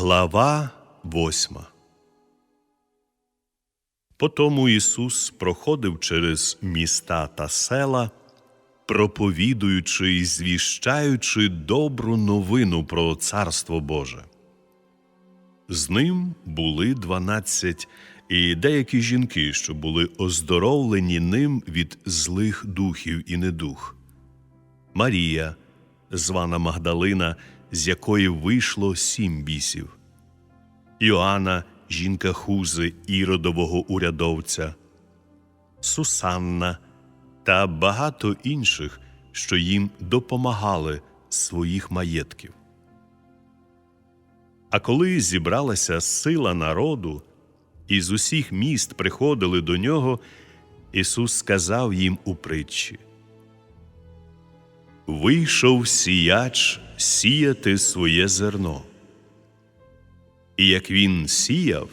Глава восьма Потому Ісус проходив через міста та села, проповідуючи і звіщаючи добру новину про Царство Боже. З ним були дванадцять і деякі жінки, що були оздоровлені ним від злих духів і недух. Марія, звана Магдалина, з якої вийшло сім бісів, Іоанна, жінка Хузи, іродового урядовця, Сусанна та багато інших, що їм допомагали своїх маєтків. А коли зібралася сила народу, і з усіх міст приходили до нього, Ісус сказав їм у притчі: Вийшов сіяч сіяти своє зерно. І як він сіяв,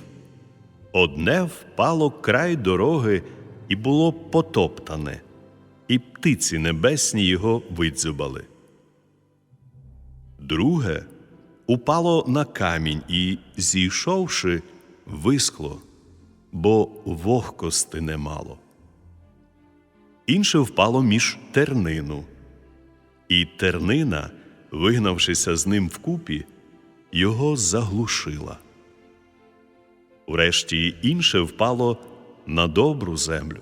одне впало край дороги і було потоптане, і птиці небесні його видзюбали. Друге упало на камінь і, зійшовши, вискло, бо вогкости немало. Інше впало між тернину, і тернина, вигнавшися з ним вкупі, його заглушила. Врешті інше впало на добру землю,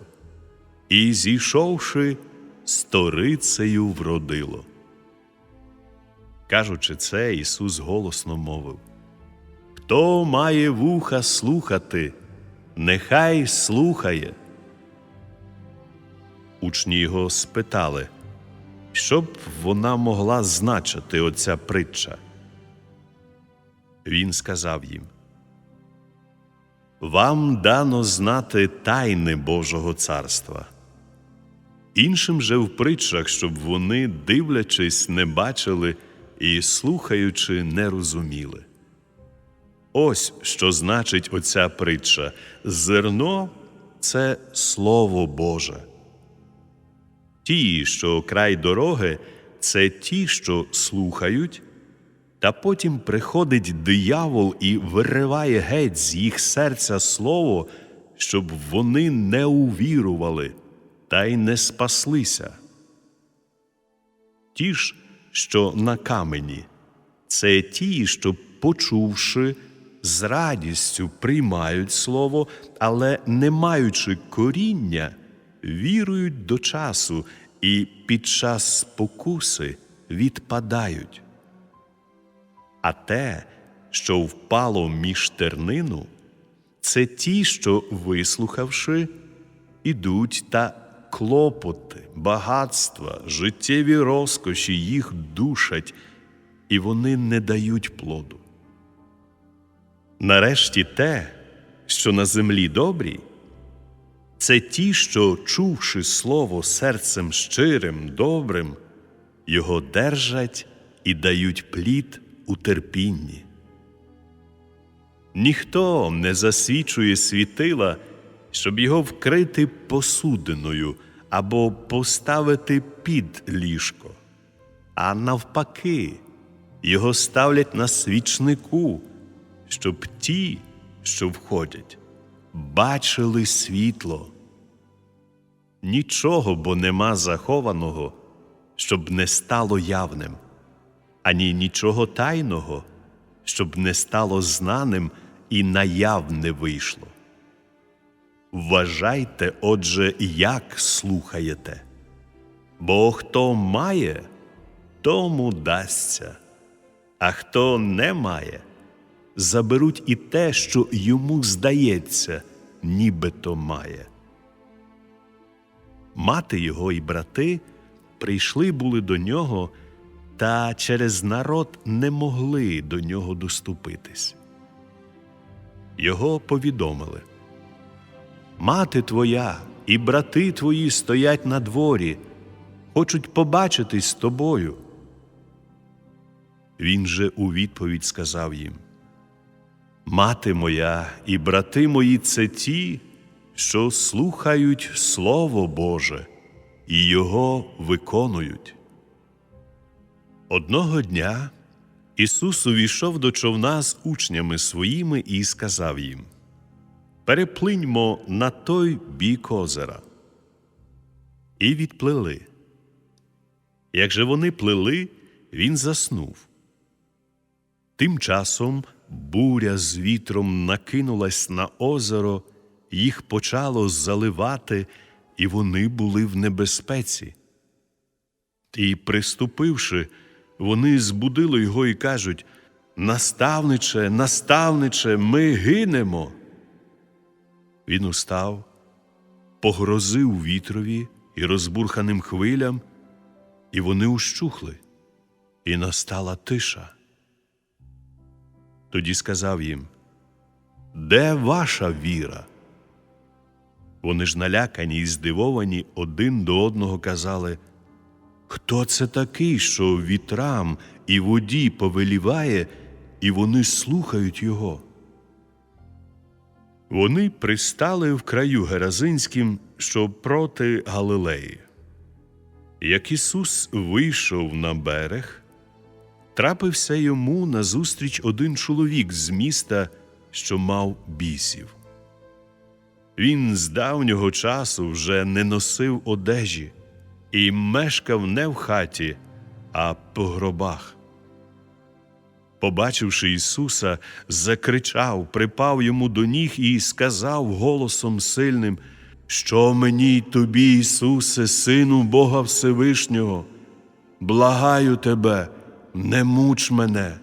і, зійшовши, сторицею вродило. Кажучи це, Ісус голосно мовив Хто має вуха слухати, нехай слухає. Учні його спитали, що б вона могла значити оця притча. Він сказав їм Вам дано знати тайни Божого царства. Іншим же в притчах, щоб вони, дивлячись, не бачили і слухаючи, не розуміли. Ось що значить оця притча зерно це Слово Боже. Ті, що край дороги, це ті, що слухають, та потім приходить диявол і вириває геть з їх серця слово, щоб вони не увірували та й не спаслися. Ті ж, що на камені, це ті, що, почувши, з радістю приймають слово, але, не маючи коріння, вірують до часу і під час спокуси відпадають. А те, що впало між тернину, це ті, що, вислухавши, ідуть та клопоти, багатства, життєві розкоші їх душать, і вони не дають плоду. Нарешті те, що на землі добрі, це ті, що, чувши слово серцем щирим, добрим, його держать і дають плід у терпінні. Ніхто не засвічує світила, щоб його вкрити посудиною або поставити під ліжко, а навпаки, його ставлять на свічнику, щоб ті, що входять, бачили світло. Нічого бо нема захованого, щоб не стало явним, ані нічого тайного, щоб не стало знаним і наявне вийшло. Вважайте, отже, як слухаєте, бо хто має, тому дасться, а хто не має, заберуть і те, що йому здається, нібито має. Мати його і брати прийшли були до нього, та через народ не могли до нього доступитись. Його повідомили Мати твоя і брати твої стоять на дворі, хочуть побачитись з тобою. Він же у відповідь сказав їм Мати моя і брати мої це ті, що слухають Слово Боже і його виконують. Одного дня Ісус увійшов до човна з учнями своїми і сказав їм: Переплиньмо на той бік озера. І відплили. Як же вони плили, він заснув. Тим часом буря з вітром накинулась на озеро, їх почало заливати, і вони були в небезпеці. І, приступивши, вони збудили його і кажуть: Наставниче, наставниче, ми гинемо. Він устав, погрозив вітрові і розбурханим хвилям, і вони ущухли, і настала тиша. Тоді сказав їм: Де ваша віра? Вони ж налякані і здивовані один до одного казали, Хто це такий, що вітрам і воді повеліває, і вони слухають його? Вони пристали в краю Геразинським, що проти Галилеї. Як Ісус вийшов на берег, трапився йому назустріч один чоловік з міста, що мав бісів. Він з давнього часу вже не носив одежі і мешкав не в хаті, а по гробах. Побачивши Ісуса, закричав, припав йому до ніг і сказав голосом сильним, що мені тобі, Ісусе, Сину Бога Всевишнього, благаю тебе, не муч мене.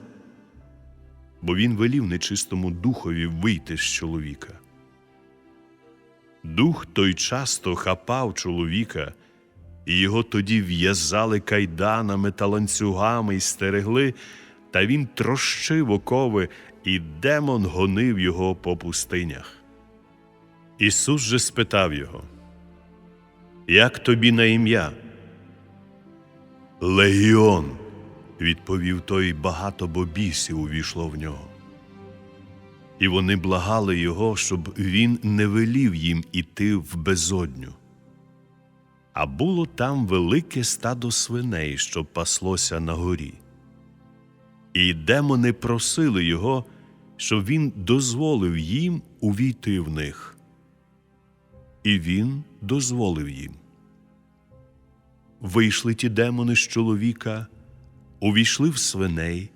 Бо він велів нечистому духові вийти з чоловіка. Дух той часто хапав чоловіка, і його тоді в'язали кайданами та ланцюгами й стерегли, та він трощив окови, і демон гонив його по пустинях. Ісус же спитав його, Як тобі на ім'я? Легіон, відповів той багато бобісів увійшло в нього. І вони благали його, щоб він не велів їм іти в безодню. А було там велике стадо свиней, що паслося на горі. І демони просили його, щоб він дозволив їм увійти в них. І він дозволив їм. Вийшли ті демони з чоловіка, увійшли в свиней,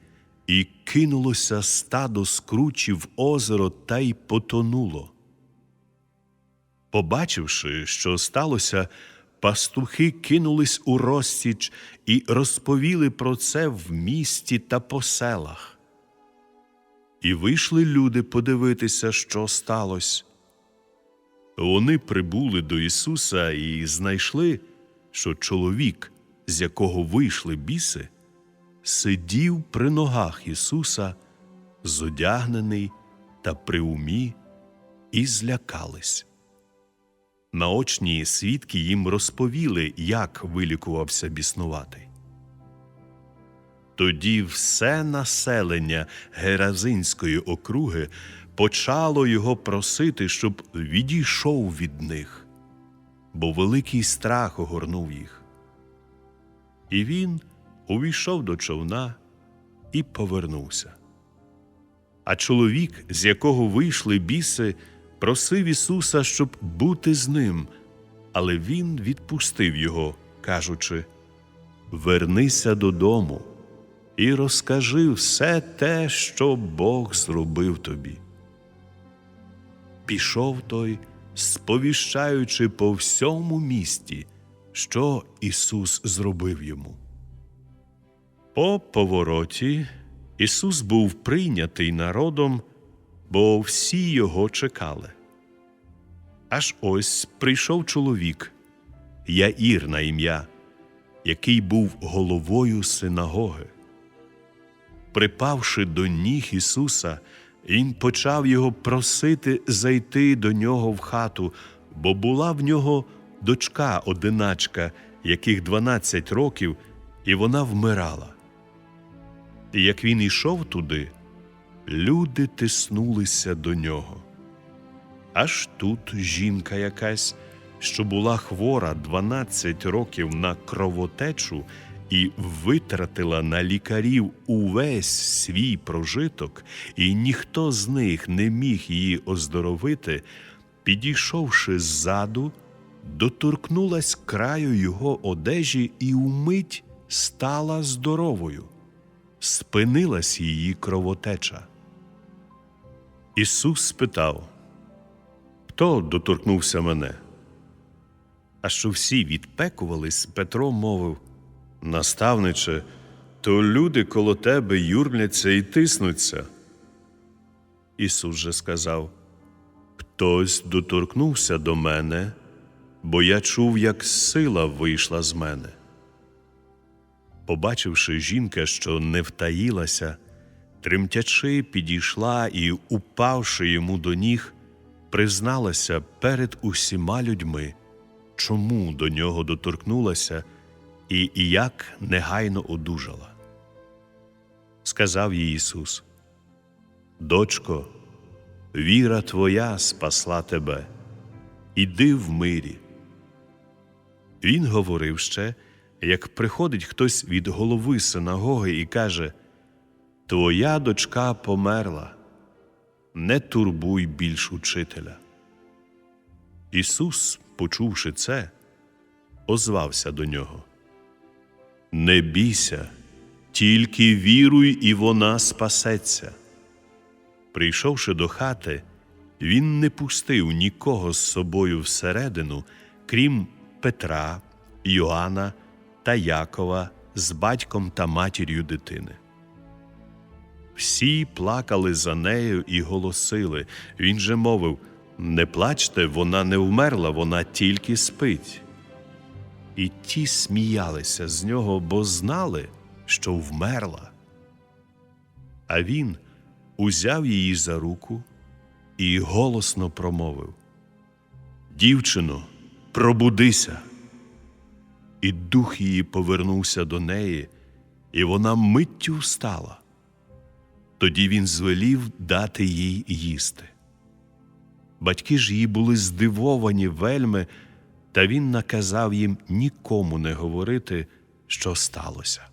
і кинулося стадо скручі в озеро та й потонуло. Побачивши, що сталося, пастухи кинулись у розсіч і розповіли про це в місті та по селах. І вийшли люди подивитися, що сталося. Вони прибули до Ісуса і знайшли, що чоловік, з якого вийшли біси, сидів при ногах Ісуса, зодягнений та при умі, і злякались. Наочні свідки їм розповіли, як вилікувався біснуватий. Тоді все населення Геразинської округи почало його просити, щоб відійшов від них, бо великий страх огорнув їх. І він увійшов до човна і повернувся. А чоловік, з якого вийшли біси, просив Ісуса, щоб бути з ним, але Він відпустив його, кажучи: Вернися додому і розкажи все те, що Бог зробив тобі. Пішов той, сповіщаючи по всьому місті, що Ісус зробив йому. По повороті Ісус був прийнятий народом, бо всі його чекали. Аж ось прийшов чоловік, Яїр на ім'я, який був головою синагоги. Припавши до ніг Ісуса, він почав його просити зайти до нього в хату, бо була в нього дочка одиначка, яких дванадцять років, і вона вмирала. Як він ішов туди, люди тиснулися до нього. Аж тут жінка якась, що була хвора 12 років на кровотечу і витратила на лікарів увесь свій прожиток, і ніхто з них не міг її оздоровити, підійшовши ззаду, доторкнулась краю його одежі і умить стала здоровою, спинилась її кровотеча. Ісус спитав, Хто доторкнувся мене? А що всі відпекувались, Петро мовив Наставниче, то люди коло тебе юрмляться і тиснуться. Ісус же сказав Хтось доторкнувся до мене, бо я чув, як сила вийшла з мене. Побачивши жінка, що не втаїлася, тремтячи, підійшла і, упавши йому до ніг, призналася перед усіма людьми, чому до нього доторкнулася і як негайно одужала. Сказав їй Ісус: Дочко, віра твоя спасла тебе, іди в мирі. Він говорив ще, як приходить хтось від голови синагоги і каже: Твоя дочка померла, не турбуй більш учителя. Ісус, почувши це, озвався до нього. Не бійся, тільки віруй, і вона спасеться. Прийшовши до хати, він не пустив нікого з собою всередину, крім Петра, Йоанна та Якова з батьком та матір'ю дитини. Всі плакали за нею і голосили. Він же мовив Не плачте, вона не вмерла, вона тільки спить. І ті сміялися з нього, бо знали, що вмерла. А він узяв її за руку і голосно промовив Дівчино, пробудися. І дух її повернувся до неї, і вона миттю встала. Тоді він звелів дати їй їсти. Батьки ж її були здивовані вельми, та він наказав їм нікому не говорити, що сталося.